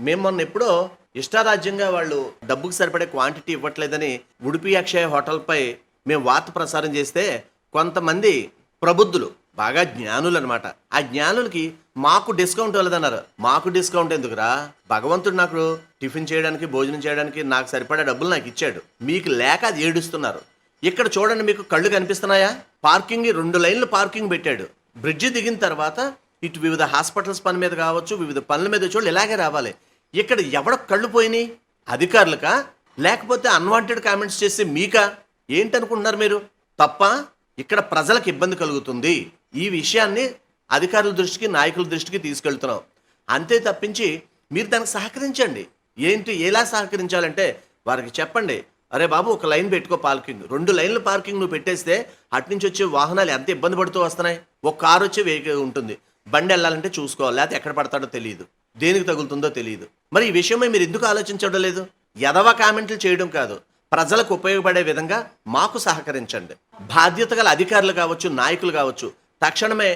మేము మొన్న ఎప్పుడో ఇష్టారాజ్యంగా వాళ్ళు డబ్బుకు సరిపడే క్వాంటిటీ ఇవ్వట్లేదని ఉడిపి అక్షయ హోటల్పై మేము వార్త ప్రసారం చేస్తే కొంతమంది ప్రబుద్ధులు బాగా జ్ఞానులు అనమాట ఆ జ్ఞానులకి మాకు డిస్కౌంట్ ఇవ్వలేదన్నారు. మాకు డిస్కౌంట్ ఎందుకురా? భగవంతుడు నాకు టిఫిన్ చేయడానికి భోజనం చేయడానికి నాకు సరిపడే డబ్బులు నాకు ఇచ్చాడు. మీకు లేక అది ఏడుస్తున్నారు. ఇక్కడ చూడండి మీకు కళ్ళు కనిపిస్తున్నాయా? పార్కింగ్ రెండు లైన్లు పార్కింగ్ పెట్టాడు. బ్రిడ్జి దిగిన తర్వాత ఇటు వివిధ హాస్పిటల్స్ పని మీద కావచ్చు వివిధ పనుల మీద చూడాలి ఇలాగే రావాలి. ఇక్కడ ఎవడ కళ్ళు పోయినాయి అధికారులకా? లేకపోతే అన్వాంటెడ్ కామెంట్స్ చేసే మీకా? ఏంటనుకుంటున్నారు మీరు? తప్ప ఇక్కడ ప్రజలకు ఇబ్బంది కలుగుతుంది. ఈ విషయాన్ని అధికారుల దృష్టికి నాయకుల దృష్టికి తీసుకెళ్తున్నాం. అంతే తప్పించి మీరు దానికి సహకరించండి. ఏంటి ఎలా సహకరించాలంటే వారికి చెప్పండి. అరే బాబు ఒక లైన్ పెట్టుకో పార్కింగ్. రెండు లైన్లు పార్కింగ్ నువ్వు పెట్టేస్తే అటు నుంచి వచ్చే వాహనాలు ఎంత ఇబ్బంది పడుతూ వస్తున్నాయి? ఒక కారు వచ్చే వేగ ఉంటుంది. బండి వెళ్ళాలంటే చూసుకోవాలి. లేకపోతే ఎక్కడ పడతాడో తెలియదు దేనికి తగులుతుందో తెలియదు మరి ఈ విషయమై మీరు ఎందుకు ఆలోచించడం లేదు? ఎదవ కామెంట్లు చేయడం కాదు ప్రజలకు ఉపయోగపడే విధంగా మాకు సహకరించండి. బాధ్యత గల అధికారులు కావచ్చు నాయకులు కావచ్చు తక్షణమే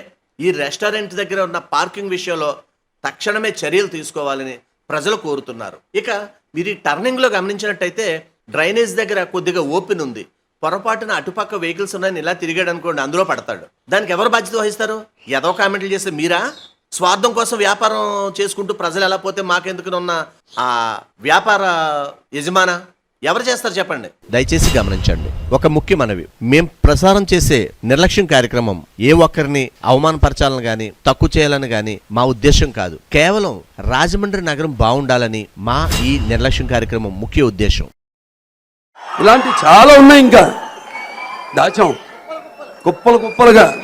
ఈ రెస్టారెంట్ దగ్గర ఉన్న పార్కింగ్ విషయంలో తక్షణమే చర్యలు తీసుకోవాలని ప్రజలు కోరుతున్నారు. ఇక మీరు ఈ టర్నింగ్లో గమనించినట్టయితే డ్రైనేజ్ దగ్గర కొద్దిగా ఓపెన్ ఉంది. పొరపాటున అటుపక్క వెహికల్స్ ఉన్నాయని ఇలా తిరిగాడు అనుకోండి అందులో పడతాడు. దానికి ఎవరు బాధ్యత వహిస్తారు? ఎదో కామెంట్లు చేస్తే మీరా? స్వార్థం కోసం వ్యాపారం చేసుకుంటూ ప్రజలు ఎలా పోతే మాకెందుకు ఉన్న ఆ వ్యాపార యజమాన ఎవరు చేస్తారు చెప్పండి? దయచేసి గమనించండి. ఒక ముఖ్య మనవి. మేం ప్రసారం చేసే నిర్లక్ష్యం కార్యక్రమం ఏ ఒక్కరిని అవమానపరచాలని గాని తక్కువ చేయాలని గాని మా ఉద్దేశం కాదు. కేవలం రాజమండ్రి నగరం బాగుండాలని మా ఈ నిర్లక్ష్యం కార్యక్రమం ముఖ్య ఉద్దేశం. ఇలాంటి చాలా ఉన్నాయి ఇంకా. దాచాం. కుప్పలు కుప్పలుగా.